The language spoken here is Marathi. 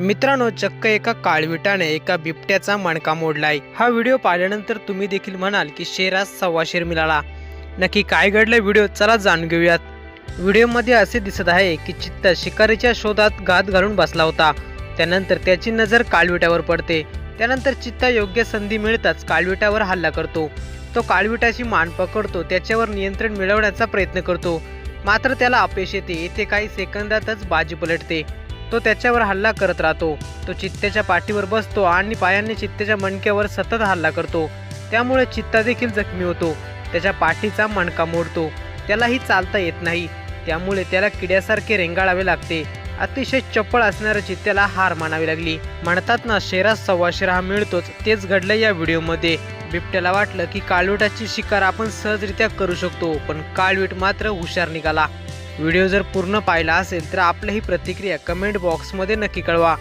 मित्रांनो चक्क एका काळविटाने एका बिबट्याचा मणका मोडलाय. हा व्हिडिओ पाहिल्यानंतर तुम्ही देखील म्हणाल की शेरास सव्वा शेर मिळाला नक्की काय घडलं व्हिडिओ? चला जाणून घेऊयात. व्हिडिओमध्ये असे दिसत आहे की चित्ता शिकारीच्या शोधात घात घालून बसला होता. त्यानंतर त्याची नजर काळविटावर पडते. त्यानंतर चित्ता योग्य संधी मिळताच काळविटावर हल्ला करतो. तो काळविटाची मान पकडतो त्याच्यावर नियंत्रण मिळवण्याचा प्रयत्न करतो. मात्र त्याला अपयश येते. येथे काही सेकंदातच बाजी पलटते. तो त्याच्यावर हल्ला करत राहतो. तो चित्त्याच्या पाठीवर बसतो आणि पायांनी चित्त्याच्या मणक्यावर सतत हल्ला करतो. त्यामुळे चित्ता देखील जखमी होतो. त्याच्या पाठीचा मणका मोडतो. त्यालाही चालता येत नाही. त्यामुळे त्याला किड्यासारखे रेंगाळावे लागते. अतिशय चपळ असणाऱ्या चित्त्याला हार मानावी लागली. म्हणतात ना शेरास सव्वा शेरा हा मिळतोच. तेच घडलं या व्हिडिओमध्ये. बिबट्याला वाटलं की काळविटाची शिकार आपण सहजरित्या करू शकतो पण काळवीट मात्र हुशार निघाला. व्हिडिओ जर पूर्ण पाहिला असेल तर आपली ही प्रतिक्रिया कमेंट बॉक्समध्ये नक्की कळवा.